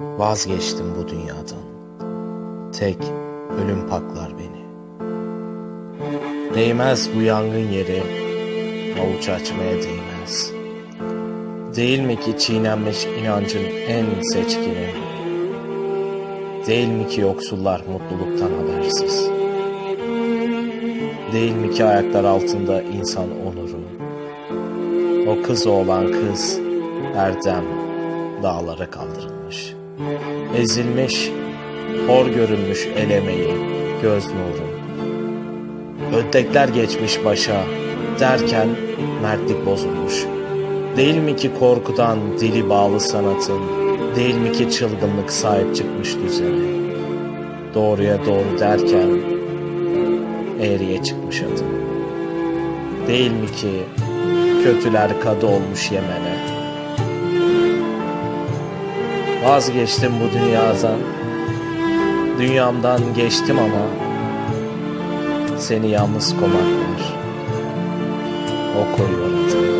Vazgeçtim bu dünyadan. Tek ölüm paklar beni. Değmez bu yangın yeri, avuç açmaya değmez. Değil mi ki çiğnenmiş inancın en seçkini? Değil mi ki yoksullar mutluluktan habersiz? Değil mi ki ayaklar altında insan onuru? O kız olan kız Erdem dağlara kaldırılmış. Ezilmiş, hor görülmüş el emeği, göz nuru. Ödekler geçmiş başa derken mertlik bozulmuş. Değil mi ki korkudan dili bağlı sanatın, değil mi ki çılgınlık sahip çıkmış düzene. Doğruya doğru derken eğriye çıkmış adım. Değil mi ki kötüler kadı olmuş Yemen'e. Vazgeçtim bu dünyadan. Dünyamdan geçtim ama seni yalnız komak var. O koyuyor adını.